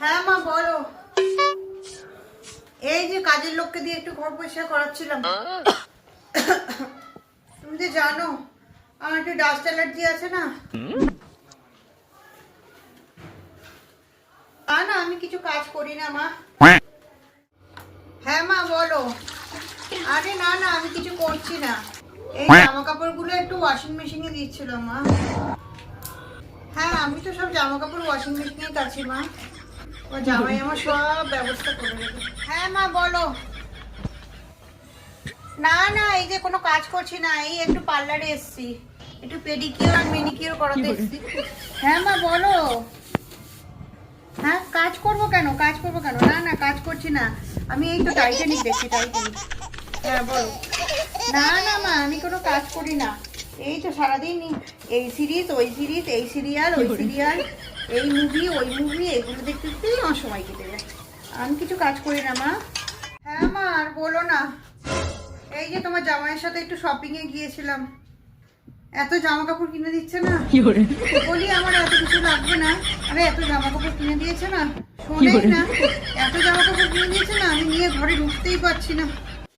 হ্যাঁ মা, বলো। এই যে কাজের লোককে দিয়ে একটু ঘর পরিষ্কার করাচ্ছিলাম। তুমি তো জানো, আমার একটু ডাস্ট অ্যালার্জি আছে না। না না, আমি কিছু কাজ করি না, মা। হ্যাঁ মা, বলো। আরে, না না, আমি কিছু করছি না। এই জামা কাপড়গুলো একটু ওয়াশিং মেশিনে দিচ্ছিলাম মা। হ্যাঁ আমি তো সব জামা কাপড় ওয়াশিং মেশিনে কাছি, মা। জামাই আমার সব ব্যবস্থা করে দেবে। হ্যাঁ মা বলো। না না এই যে কোনো কাজ করছি না এই একটু পার্লারে এসছি। একটু পেডিকিওর আর মেনিকিওর করাতে এসছি। হ্যাঁ মা বলো। হ্যাঁ কাজ করব কেন? কাজ করব কেন? না না কাজ করছি না। আমি এই তো টাইটানিক দেখছি টাইটানিক হ্যাঁ বলো। না না মা আমি কোনো কাজ করি না। এই তো সারাদিন এই সিরিজ ওই সিরিজ এই সিরিয়াল ওই সিরিয়াল। এই মুভি ওই মুভি এগুলো দেখতে দেখতেই আমার সময় কেটে যায়। আমি কিছু কাজ করি না মা। হ্যাঁ মা আর বলো না। এই যে তোমার জামাইয়ের সাথে একটু শপিং এ গিয়েছিলাম। এত জামা কাপড় কিনে দিচ্ছে না? বলি আমার এত কিছু লাগবে না। আরে এত জামা কাপড় কিনে দিয়েছে না? শোনেই না। এত জামা কাপড় কিনে দিয়েছে না আমি নিয়ে ঘরে ঢুকতেই পারছি না।